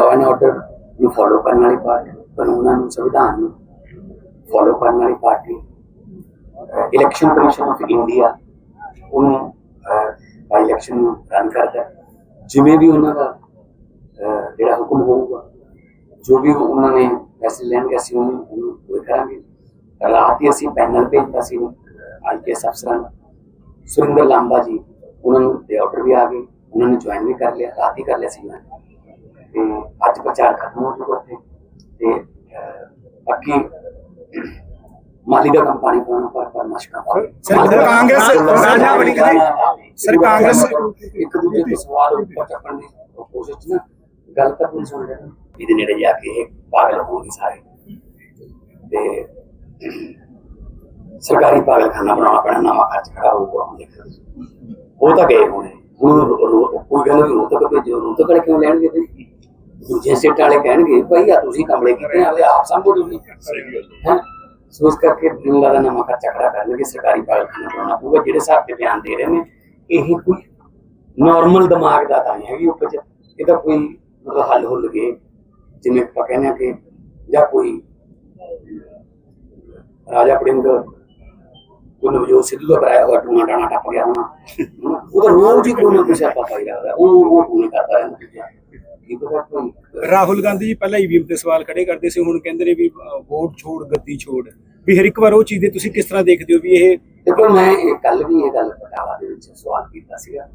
Law and order ਨੂੰ follow ਕਰਨ ਵਾਲੀ ਪਾਰਟੀ, ਕਾਨੂੰਨਾਂ ਨੂੰ, ਸੰਵਿਧਾਨ ਨੂੰ ਫੋਲੋ ਕਰਨ ਵਾਲੀ party election commission of India ਉਹਨੂੰ ਬਾਈ ਇਲੈਕਸ਼ਨ ਨੂੰ ਰਨ ਕਰਦਾ ਜਿਵੇਂ ਵੀ ਉਹਨਾਂ ਦਾ ਜਿਹੜਾ ਹੁਕਮ ਹੋਊਗਾ, ਜੋ ਵੀ ਉਹਨਾਂ ਨੇ ਫੈਸਲੇ ਲੈਣਗੇ, ਅਸੀਂ ਉਹਨੂੰ ਉਹਨੂੰ ਪੂਰੇ ਕਰਾਂਗੇ। ਰਾਤ ਹੀ ਅਸੀਂ ਪੈਨਲ ਭੇਜਤਾ ਸੀ ਆਈਪੀਐਸ ਅਫਸਰਾਂ ਦਾ ਸੁਰਿੰਦਰ ਲਾਂਬਾ ਜੀ, ਉਹਨਾਂ ਨੂੰ ਦੇ ਆਰਡਰ ਵੀ ਆ ਗਏ, ਉਹਨਾਂ ਨੇ ਜੁਆਇਨ ਵੀ ਕਰ ਲਿਆ, ਰਾਤ ਹੀ ਕਰ ਲਿਆ ਸੀ ਮੈਂ ਤੇ ਅੱਜ ਪ੍ਰਚਾਰ ਖਤਮ ਹੋ ਚੁੱਕਾ ਉੱਥੇ ਤੇ ਅਹ, ਬਾਕੀ ਮਾਲੀ ਦਾ ਕੰਮ ਪਾਣੀ ਪਾਉਣਾ ਪਰ ਪਰ ਮਸ਼ਕਾਂ ਸਰ, ਕਾਂਗਰਸ ਰਾਜਾ ਬੜੀ ਕਹਿੰਦੀ- ਸਰ, ਕਾਂਗਰਸ- ਇੱਕ ਦੂਜੇ ਤੋਂ ਸਵਾਲ ਉੱਪਰ ਚੱਕਣ ਦੀ ਕੋਸ਼ਿਸ਼ ਨਾ ਗੱਲ ਤਾਂ ਨਹੀਂ ਸੁਣ ਰਹੇ ਇਹਦੇ ਨੇੜੇ ਜਾ ਕੇ ਪਾਗਲ ਹੋ ਗਏ ਸਾਰੇ। ਤੇ ਸਰਕਾਰੀ ਪਾਗਲਖਾਨਾ ਬਣਾਉਣਾ ਪੈਣਾ ਨਵਾਂ ਖਰਚ ਖੜਾ ਹੋਊਗਾ ਉਹ ਤਾਂ ਗਏ ਹੋਣੇ। ਹੁਣ ਕੋਈ ਗੱਲ ਵੀ ਰੋਤਕ ਭੇਜੋ। ਰੋਤਕ ਵਾਲੇ ਕਿਉਂ ਲੈਣਗੇ ਤੇ ਦੂਜੇ ਸਟੇਟ ਵਾਲੇ ਕਹਿਣਗੇ ਭਾਈ ਆ ਤੁਸੀਂ ਕਮਲੇ ਕੀਤੇ ਆਲੇ ਆਪ ਸੰਭੋ ਤੁਸੀਂ। ਹੈ? ਸੋ ਇਸ ਕਰਕੇ ਮੈਨੂੰ ਲੱਗਦਾ ਨਵਾਂ ਖਰਚਾ ਖੜਾ ਕਰਨਗੇ ਸਰਕਾਰੀ ਪਾਗਲਖਾਨਾ ਬਣਾਉਣਾ ਪਊਗਾ, ਜਿਹੜੇ ਹਿਸਾਬ ਤੇ ਬਿਆਨ ਦੇ ਰਹੇ ਨੇ, ਇਹ ਕੋਈ ਨਾਰਮਲ ਦਿਮਾਗ ਦਾ ਤਾਂ ਨਹੀਂ ਹੈਗੀ ਉਪਜ, ਇਹਦਾ ਕੋਈ ਮਤਲਬ ਹੱਲ ਹੁੱਲ ਗਏ ਜਿਵੇਂ ਆਪਾਂ ਕਹਿੰਦੇ ਆ ਕਿ ਜਾਂ ਕੋਈ ਰਾਜਾ ਪ੍ਰਿੰਗ ਕੋਈ ਨਵਜੋਤ ਸਿੱਧੂ ਦਾ ਕਰਾਇਆ ਹੋਇਆ ਟੂਣਾ ਟਾਣਾ ਟੱਪ ਗਿਆ ਹੋਣਾ, ਹਨਾ। ਉਹਦਾ ਰੋਜ਼ ਹੀ ਕੋਈ ਨਾ ਕੋਈ ਸਿਆਪਾ ਪਾਈ ਰੱਖਦਾ, ਉਹ ਉਹ ਟੂਣੇ ਕਰਦਾ ਰਹਿੰਦਾ ਚੀਜ਼ਾਂ ਕੀ ਪਤਾ ਕੋਈ ਰਾਹੁਲ ਗਾਂਧੀ ਜੀ ਪਹਿਲਾਂ ਈਵੀਐਮ ਤੇ ਸਵਾਲ ਖੜੇ ਕਰਦੇ ਸੀ, ਹੁਣ ਕਹਿੰਦੇ ਨੇ ਵੀ ਵੋਟ ਛੋੜ ਗੱਦੀ ਛੋੜ। ਵੀ ਹਰ ਇੱਕ ਵਾਰ ਉਹ ਚੀਜ਼ ਦੇ ਤੁਸੀਂ ਕਿਸ ਤਰ੍ਹਾਂ ਦੇਖਦੇ ਹੋ ਵੀ ਇਹ ਦੇਖੋ, ਮੈਂ ਕੱਲ ਵੀ ਇਹ ਗੱਲ ਪਟਾਲਾ ਦੇ ਵਿੱਚ ਸਵਾਲ ਕੀਤਾ ਸੀਗਾ।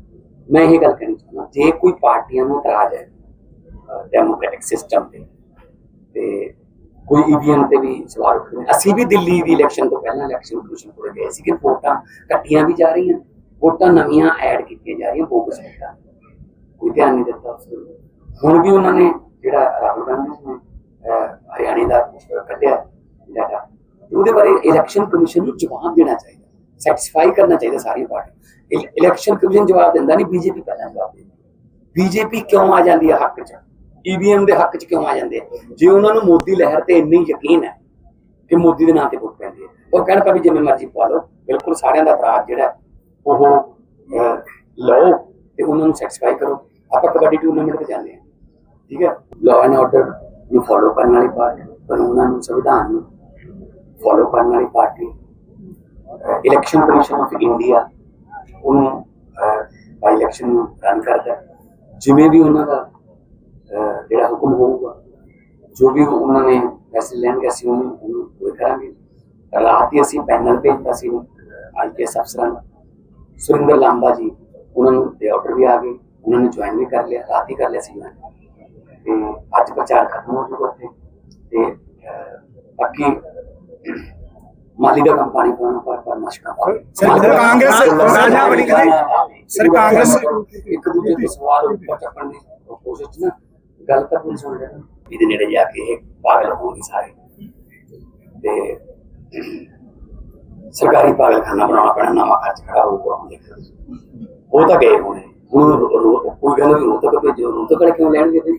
ਮੈਂ ਇਹ ਗੱਲ ਕਹਿਣੀ ਚਾਹੁੰਦਾ, ਜੇ ਕੋਈ ਪਾਰਟੀਆਂ ਨੂੰ ਇਤਰਾਜ਼ ਹੈ ਡੈਮੋਕ੍ਰੈਟਿਕ ਸਿਸਟਮ ਤੇ ਤੇ ਕੋਈ ਈਵੀਐਮ ਤੇ ਵੀ ਸਵਾਲ ਉੱਠਦੇ ਅਸੀਂ ਵੀ ਦਿੱਲੀ ਦੀ ਇਲੈਕਸ਼ਨ ਤੋਂ ਪਹਿਲਾਂ ਇਲੈਕਸ਼ਨ ਕਮਿਸ਼ਨ ਕੋਲ ਗਏ ਸੀ ਕਿ ਵੋਟਾਂ ਕੱਟੀਆਂ ਵੀ ਜਾ ਰਹੀਆਂ, ਵੋਟਾਂ ਨਵੀਆਂ ਐਡ ਕੀਤੀਆਂ ਜਾ ਰਹੀਆਂ ਬੋਗਸ ਵੋਟਾਂ ਕੋਈ ਧਿਆਨ ਨਹੀਂ ਦਿੱਤਾ ਉਸ ਵੱਲ। ਹੁਣ ਵੀ ਉਹਨਾਂ ਨੇ ਜਿਹੜਾ ਰਾਹੁਲ ਗਾਂਧੀ ਨੇ ਹਰਿਆਣੇ ਦਾ ਕੱਢਿਆ ਡਾਟਾ ਉਹਦੇ ਬਾਰੇ ਇਲੈਕਸ਼ਨ ਕਮਿਸ਼ਨ ਨੂੰ ਜਵਾਬ ਦੇਣਾ ਚਾਹੀਦਾ ਸੈਟੀਸਫਾਈ ਕਰਨਾ ਚਾਹੀਦਾ ਸਾਰੀਆਂ ਪਾਰਟੀ ਇਲੈਕਸ਼ਨ ਕਮਿਸ਼ਨ ਜਵਾਬ ਦਿੰਦਾ ਨਹੀਂ ਬੀਜੇਪੀ ਪਹਿਲਾਂ ਜਵਾਬ ਦਿੰਦੀ। ਬੀਜੇਪੀ ਕਿਉਂ ਆ ਜਾਂਦੀ ਹੈ ਹੱਕ 'ਚ? ਈਵੀਐਮ ਦੇ ਹੱਕ 'ਚ ਕਿਉਂ ਆ ਜਾਂਦੇ ਜੇ ਉਹਨਾਂ ਨੂੰ ਮੋਦੀ ਲਹਿਰ ਤੇ ਇੰਨੀ ਯਕੀਨ ਹੈ ਕਿ ਮੋਦੀ ਦੇ ਨਾਂ ਤੇ ਵੋਟ ਪੈਂਦੀ ਹੈ, ਉਹ ਕਹਿਣ ਪਾ ਵੀ ਜਿਵੇਂ ਮਰਜ਼ੀ ਪਵਾ ਲਓ, ਬਿਲਕੁਲ ਸਾਰਿਆਂ ਦਾ ਇਤਰਾਜ਼ ਜਿਹੜਾ ਉਹ ਲਓ ਤੇ ਉਹਨਾਂ ਨੂੰ ਸੈਟੀਸਫਾਈ ਕਰੋ। ਆਪਾਂ ਕਬੱਡੀ ਟੂਰਨਾਮੈਂਟ ਤੇ ਜਾਂਦੇ ਹਾਂ। ਠੀਕ ਹੈ? ਲਾਅ ਐਂਡ ਆਰਡਰ ਨੂੰ ਫੋਲੋ ਕਰਨ ਵਾਲੀ ਪਾਰਟੀ, ਕਾਨੂੰਨਾਂ ਨੂੰ, ਸੰਵਿਧਾਨ ਨੂੰ ਫੋਲੋ ਕਰਨ ਵਾਲੀ party election commission of India ਉਹਨੂੰ ਬਾਈ ਇਲੈਕਸ਼ਨ ਨੂੰ ਰਨ ਕਰਦਾ ਜਿਵੇਂ ਵੀ ਉਹਨਾਂ ਦਾ ਜਿਹੜਾ ਹੁਕਮ ਹੋਊਗਾ, ਜੋ ਵੀ ਉਹਨਾਂ ਨੇ ਫੈਸਲੇ ਲੈਣਗੇ, ਅਸੀਂ ਉਹਨੂੰ ਉਹਨੂੰ ਪੂਰੇ ਕਰਾਂਗੇ। ਰਾਤ ਹੀ ਅਸੀਂ ਪੈਨਲ ਭੇਜਤਾ ਸੀ ਆਈਪੀਐਸ ਅਫਸਰਾਂ ਦਾ ਸੁਰਿੰਦਰ ਲਾਂਬਾ ਜੀ, ਉਹਨਾਂ ਨੂੰ ਦੇ ਆਰਡਰ ਵੀ ਆ ਗਏ। ਉਹਨਾਂ ਨੇ ਜੁਆਇਨ ਵੀ ਕਰ ਲਿਆ, ਰਾਤ ਹੀ ਕਰ ਲਿਆ ਸੀ। ਮੈਂ ਤੇ ਅੱਜ ਪ੍ਰਚਾਰ ਖਤਮ ਹੋ ਚੁੱਕਾ ਉੱਥੇ। ਤੇ ਬਾਕੀ ਮਾਲੀ ਦਾ ਕੰਮ ਪਾਣੀ ਪਾਉਣਾ ਪਰ ਪਰ ਮਸ਼ਕਾਂ ਪਾ ਸਰ, ਕਾਂਗਰਸ ਰਾਜਾ ਬੜੀ ਕਹਿੰਦੀ- ਸਰ, ਕਾਂਗਰਸ- ਇੱਕ ਦੂਜੇ ਤੋਂ ਸਵਾਲ ਉੱਪਰ ਚੱਕਣ ਦੀ ਕੋਸ਼ਿਸ਼ ਨਾ ਗੱਲ ਤਾਂ ਨਹੀਂ ਸੁਣ ਰਹੇ ਇਹਦੇ ਨੇੜੇ ਜਾ ਕੇ ਇਹ ਪਾਗਲ ਹੋ ਗਏ ਸਾਰੇ। ਤੇ ਸਰਕਾਰੀ ਪਾਗਲਖਾਨਾ ਬਣਾਉਣਾ ਪੈਣਾ ਨਵਾਂ ਖਰਚ ਖੜਾ ਹੋਊਗਾ ਹੁਣ ਦੇਖੋ ਉਹ ਤਾਂ ਗਏ ਹੋਣੇ। ਹੁਣ ਕੋਈ ਗੱਲ ਵੀ ਰੋਤਕ ਭੇਜੋ। ਰੋਤਕ ਕਿਉਂ ਲੈਣਗੇ ਤੇ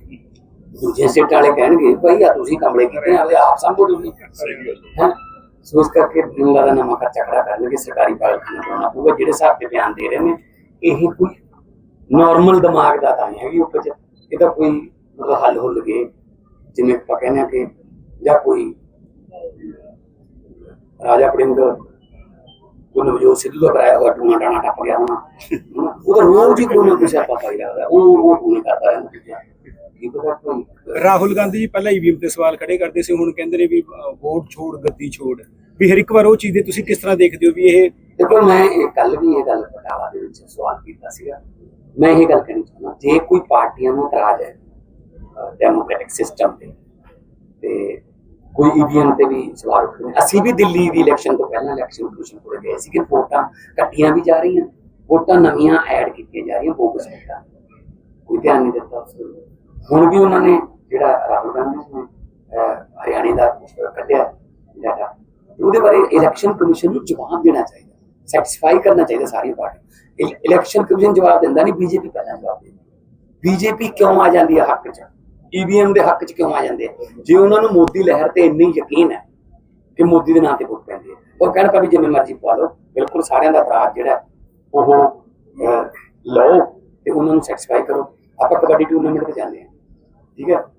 ਦੂਜੇ ਸਟੇਟ ਵਾਲੇ ਕਹਿਣਗੇ ਭਾਈ ਆ ਤੁਸੀਂ ਕਮਲੇ ਕੀਤੇ ਆਲੇ ਆਪ ਸੰਭੋ ਤੁਸੀਂ। ਹੈ। ਸੋ ਇਸ ਕਰਕੇ ਮੈਨੂੰ ਲੱਗਦਾ ਨਵਾਂ ਖਰਚਾ ਖੜਾ ਕਰਨਗੇ ਸਰਕਾਰੀ ਪਾਗਲਖਾਨਾ ਬਣਾਉਣਾ ਪਊਗਾ ਜਿਹੜੇ ਹਿਸਾਬ ਤੇ ਬਿਆਨ ਦੇ ਰਹੇ ਨੇ ਇਹ ਕੋਈ ਨਾਰਮਲ ਦਿਮਾਗ ਦਾ ਤਾਂ ਨਹੀਂ ਹੈਗੀ ਉਪਜ। ਇਹਦਾ ਕੋਈ ਮਤਲਬ ਹੱਲ ਹੁੱਲ ਗਏ ਜਿਵੇਂ ਆਪਾਂ ਕਹਿੰਦੇ ਆ ਕਿ ਜਾਂ ਕੋਈ ਰਾਜਾ ਪ੍ਰਿੰਗ ਕੋਈ ਨਵਜੋਤ ਸਿੱਧੂ ਦਾ ਕਰਾਇਆ ਹੋਇਆ ਟੂਣਾ ਟਾਣਾ ਟੱਪ ਗਿਆ ਹੋਣਾ। ਉਹਦਾ ਰੋਜ਼ ਹੀ ਕੋਈ ਨਾ ਕੋਈ ਸਿਆਪਾ ਪਾਈ ਰੱਖਦਾ ਉਹ ਉਹ ਟੂਣੇ ਕਰਦਾ ਰਹਿੰਦਾ ਚੀਜ਼ਾਂ ਕੀ ਰਾਹੁਲ ਗਾਂਧੀ ਜੀ ਪਹਿਲਾਂ ਈਵੀਐਮ ਤੇ ਸਵਾਲ ਖੜੇ ਕਰਦੇ ਸੀ, ਹੁਣ ਕਹਿੰਦੇ ਨੇ ਵੀ ਵੋਟ ਛੋੜ, ਗੱਦੀ ਛੋੜ। ਵੀ ਹਰ ਇੱਕ ਵਾਰ ਉਹ ਚੀਜ਼ ਦੇ ਤੁਸੀਂ ਕਿਸ ਤਰ੍ਹਾਂ ਦੇਖਦੇ ਹੋ ਵੀ ਇਹ ਦੇਖੋ, ਮੈਂ ਇਹ ਕੱਲ ਵੀ ਇਹ ਗੱਲ ਪਟਾਲਾ ਦੇ ਵਿੱਚ ਸਵਾਲ ਕੀਤਾ ਸੀਗਾ। ਮੈਂ ਇਹ ਗੱਲ ਕਹਿਣੀ ਚਾਹੁੰਦਾ, ਜੇ ਕੋਈ ਪਾਰਟੀਆਂ ਨੂੰ ਇਤਰਾਜ਼ ਹੈ ਡੈਮੋਕ੍ਰੈਟਿਕ ਸਿਸਟਮ ਤੇ ਤੇ ਕੋਈ ਈਵੀਐਮ ਤੇ ਵੀ ਸਵਾਲ ਉੱਠਦੇ ਅਸੀਂ ਵੀ ਦਿੱਲੀ ਦੀ ਇਲੈਕਸ਼ਨ ਤੋਂ ਪਹਿਲਾਂ ਇਲੈਕਸ਼ਨ ਕਮਿਸ਼ਨ ਕੋਲ ਗਏ ਸੀ ਕਿ ਵੋਟਾਂ ਕੱਟੀਆਂ ਵੀ ਜਾ ਰਹੀਆਂ। ਵੋਟਾਂ ਨਵੀਆਂ ਐਡ ਕੀਤੀਆਂ ਜਾ ਰਹੀਆਂ ਬੋਗਸ ਵੋਟਾਂ ਕੋਈ ਧਿਆਨ ਨਹੀਂ ਦਿੱਤਾ ਉਸ ਵੱਲ। ਹੁਣ ਵੀ ਉਹਨਾਂ ਨੇ ਜਿਹੜਾ ਰਾਹੁਲ ਗਾਂਧੀ ਜੀ ਨੇ ਹਰਿਆਣੇ ਦਾ ਕੱਢਿਆ ਡਾਟਾ ਉਹਦੇ ਬਾਰੇ ਇਲੈਕਸ਼ਨ ਕਮਿਸ਼ਨ ਨੂੰ ਜਵਾਬ ਦੇਣਾ ਚਾਹੀਦਾ ਸੈਟੀਸਫਾਈ ਕਰਨਾ ਚਾਹੀਦਾ ਸਾਰੀਆਂ ਪਾਰਟੀ ਇਲੈਕਸ਼ਨ ਕਮਿਸ਼ਨ ਜਵਾਬ ਦਿੰਦਾ ਨਹੀਂ ਬੀਜੇਪੀ ਪਹਿਲਾਂ ਜਵਾਬ ਦਿੰਦੀ ਬੀਜੇਪੀ ਕਿਉਂ ਆ ਜਾਂਦੀ ਹੈ ਹੱਕ 'ਚ? ਈਵੀਐਮ ਦੇ ਹੱਕ 'ਚ ਕਿਉਂ ਆ ਜਾਂਦੇ ਜੇ ਉਹਨਾਂ ਨੂੰ ਮੋਦੀ ਲਹਿਰ ਤੇ ਇੰਨੀ ਯਕੀਨ ਹੈ ਕਿ ਮੋਦੀ ਦੇ ਨਾਂ ਤੇ ਵੋਟ ਪੈਂਦੀ ਹੈ, ਉਹ ਕਹਿਣ ਪਾ ਵੀ ਜਿਵੇਂ ਮਰਜ਼ੀ ਪਾ ਲਓ, ਬਿਲਕੁਲ ਸਾਰਿਆਂ ਦਾ ਇਤਰਾਜ਼ ਜਿਹੜਾ ਉਹ ਲਓ ਤੇ ਉਹਨਾਂ ਨੂੰ ਸੈਟੀਸਫਾਈ ਕਰੋ। ਆਪਾਂ ਕਬੱਡੀ ਟੂਰਨਾਮੈਂਟ ਤੇ ਜਾਂਦੇ ਹਾਂ। ਠੀਕ ਹੈ